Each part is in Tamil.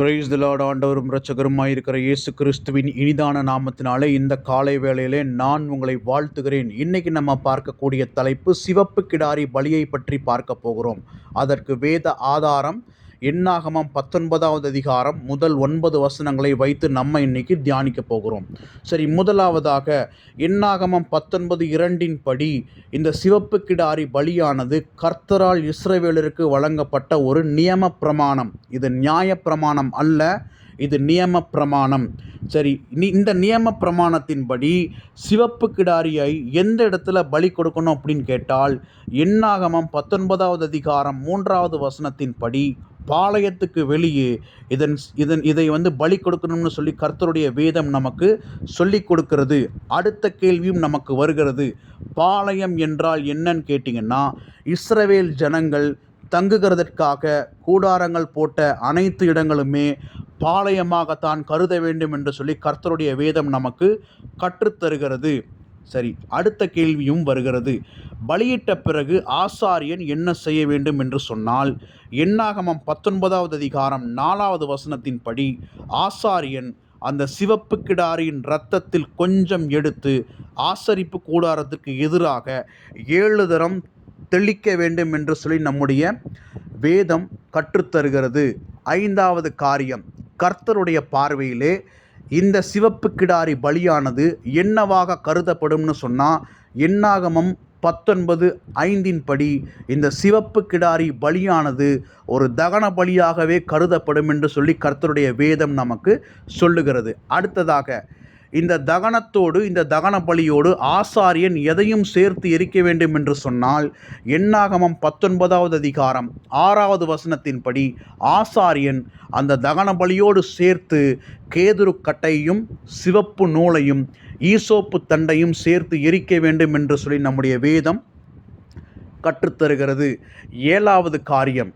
பிரைஸ் திலாட் ஆண்டவரும் இரட்சகருமாயிருக்கிற இயேசு கிறிஸ்துவின் இனிதான நாமத்தினாலே இந்த காலை வேளையிலே நான் உங்களை வாழ்த்துகிறேன். இன்னைக்கு நம்ம பார்க்கக்கூடிய தலைப்பு சிவப்பு கிடாரி பலியை பற்றி பார்க்க போகிறோம். அதற்கு வேத ஆதாரம் எண்ணாகமம் பத்தொன்பதாவது அதிகாரம் முதல் ஒன்பது வசனங்களை வைத்து நம்ம இன்னைக்கு தியானிக்க போகிறோம். சரி முதலாவதாக எண்ணாகமம் பத்தொன்பது இரண்டின் படி இந்த சிவப்பு கிடாரி பலியானது கர்த்தரால் இஸ்ரவேலருக்கு வழங்கப்பட்ட ஒரு நியம பிரமாணம். இது நியாய பிரமாணம் அல்ல இது நியம பிரமாணம். சரி நீ இந்த நியம பிரமாணத்தின்படி சிவப்பு கிடாரியை எந்த இடத்துல பலி கொடுக்கணும் அப்படின்னு கேட்டால் எண்ணாகமம் பத்தொன்பதாவது அதிகாரம் மூன்றாவது வசனத்தின்படி பாளையத்துக்கு வெளியே இதன் இதன் இதை வந்து பலி கொடுக்கணும்னு சொல்லி கர்த்தருடைய வேதம் நமக்கு சொல்லி கொடுக்கிறது. அடுத்த கேள்வியும் நமக்கு வருகிறது. பாளையம் என்றால் என்னன்னு கேட்டிங்கன்னா இஸ்ரவேல் ஜனங்கள் தங்குகிறதற்காக கூடாரங்கள் போட்ட அனைத்து இடங்களுமே பாளையமாகத்தான் கருத வேண்டும் என்று சொல்லி கர்த்தருடைய வேதம் நமக்கு கற்றுத்தருகிறது. சரி அடுத்த கேள்வியும் வருகிறது. பலியிட்ட பிறகு ஆசாரியன் என்ன செய்ய வேண்டும் என்று சொன்னால் எண்ணாகமம் பத்தொன்பதாவது அதிகாரம் நாலாவது வசனத்தின்படி ஆசாரியன் அந்த சிவப்பு கிடாரியின் இரத்தத்தில் கொஞ்சம் எடுத்து ஆசரிப்பு கூடாரத்துக்கு எதிராக ஏழு தரம் தெளிக்க வேண்டும் என்று சொல்லி நம்முடைய வேதம் கற்றுத்தருகிறது. ஐந்தாவது காரியம் கர்த்தருடைய பார்வையிலே இந்த சிவப்பு கிடாரி பலியானது என்னவாக கருதப்படும்னு சொன்னால் எண்ணாகமம் பத்தொன்பது ஐந்தின் படி இந்த சிவப்பு கிடாரி பலியானது ஒரு தகன பலியாகவே கருதப்படும் என்று சொல்லி கர்த்தருடைய வேதம் நமக்கு சொல்லுகிறது. அடுத்ததாக இந்த தகனத்தோடு இந்த தகன பலியோடு ஆசாரியன் எதையும் சேர்த்து எரிக்க வேண்டும் என்று சொன்னால் எண்ணாகமம் பத்தொன்பதாவது அதிகாரம் ஆறாவது வசனத்தின்படி ஆசாரியன் அந்த தகன பலியோடு சேர்த்து கேதுரு கட்டையும் சிவப்பு நூலையும் ஈசோப்பு தண்டையும் சேர்த்து எரிக்க வேண்டும் என்று சொல்லி நம்முடைய வேதம் கற்றுத்தருகிறது. ஏழாவது காரியம்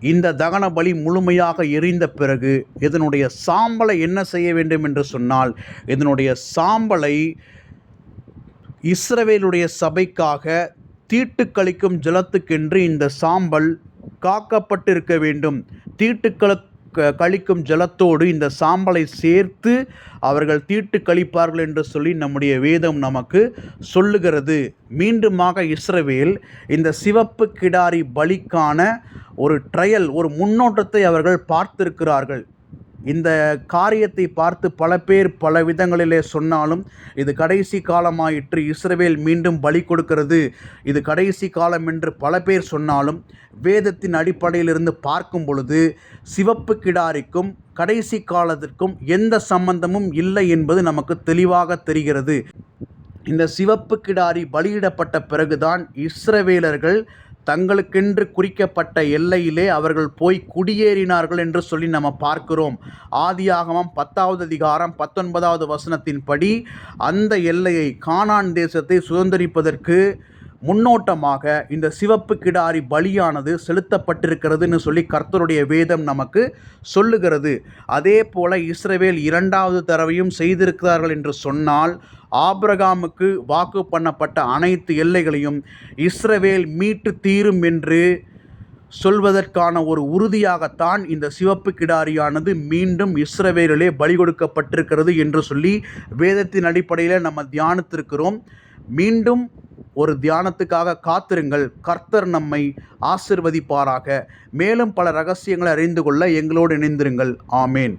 இந்த தகன பலி முழுமையாக எரிந்த பிறகு இதனுடைய சாம்பலை என்ன செய்ய வேண்டும் என்று சொன்னால் இதனுடைய சாம்பலை இஸ்ரவேலுடைய சபைக்காக தீட்டு கழிக்கும் ஜலத்துக்கென்று இந்த சாம்பல் காக்கப்பட்டிருக்க வேண்டும். தீட்டுக்கள கழிக்கும் ஜலத்தோடு இந்த சாம்பலை சேர்த்து அவர்கள் தீட்டு கழிப்பார்கள் என்று சொல்லி நம்முடைய வேதம் நமக்கு சொல்லுகிறது. மீண்டுமாக இஸ்ரவேல் இந்த சிவப்பு கிடாரி பலிக்கான ஒரு ட்ரையல் ஒரு முன்னோட்டத்தை அவர்கள் பார்த்திருக்கிறார்கள். இந்த காரியத்தை பார்த்து பல பேர் பல விதங்களிலே சொன்னாலும் இது கடைசி காலமாயிற்று இஸ்ரவேல் மீண்டும் பலி கொடுக்கிறது. இது கடைசி காலம் என்று பல பேர் சொன்னாலும் வேதத்தின் அடிப்படையிலிருந்து பார்க்கும் பொழுது சிவப்பு கிடாரிக்கும் கடைசி காலத்திற்கும் எந்த சம்பந்தமும் இல்லை என்பது நமக்கு தெளிவாக தெரிகிறது. இந்த சிவப்பு கிடாரி பலியிடப்பட்ட பிறகுதான் இஸ்ரவேலர்கள் தங்களுக்கென்று குறிக்கப்பட்ட எல்லையிலே அவர்கள் போய் குடியேறினார்கள் என்று சொல்லி நம்ம பார்க்கிறோம். ஆதியாகமம் பத்தாவது அதிகாரம் பத்தொன்பதாவது வசனத்தின்படி அந்த எல்லையை கானான் தேசத்தை சுதந்திரிப்பதற்கு முன்னோட்டமாக இந்த சிவப்பு கிடாரி பலியானது செலுத்தப்பட்டிருக்கிறதுன்னு சொல்லி கர்த்தருடைய வேதம் நமக்கு சொல்லுகிறது. அதே போல இஸ்ரவேல் இரண்டாவது தடவையும் செய்திருக்கிறார்கள் என்று சொன்னால் ஆபிரகாமுக்கு வாக்கு பண்ணப்பட்ட அனைத்து எல்லைகளையும் இஸ்ரவேல் மீட்டு தீரும் என்று சொல்வதற்கான ஒரு உறுதியாகத்தான் இந்த சிவப்பு கிடாரியானது மீண்டும் இஸ்ரவேலிலே பலி கொடுக்கப்பட்டிருக்கிறது என்று சொல்லி வேதத்தின் அடிப்படையில் நம்ம தியானித்திருக்கிறோம். மீண்டும் ஒரு தியானத்துக்காக காத்திருங்கள். கர்த்தர் நம்மை ஆசிர்வதிப்பாராக. மேலும் பல ரகசியங்களை அறிந்து கொள்ள எங்களோடு இணைந்திருங்கள். ஆமேன்.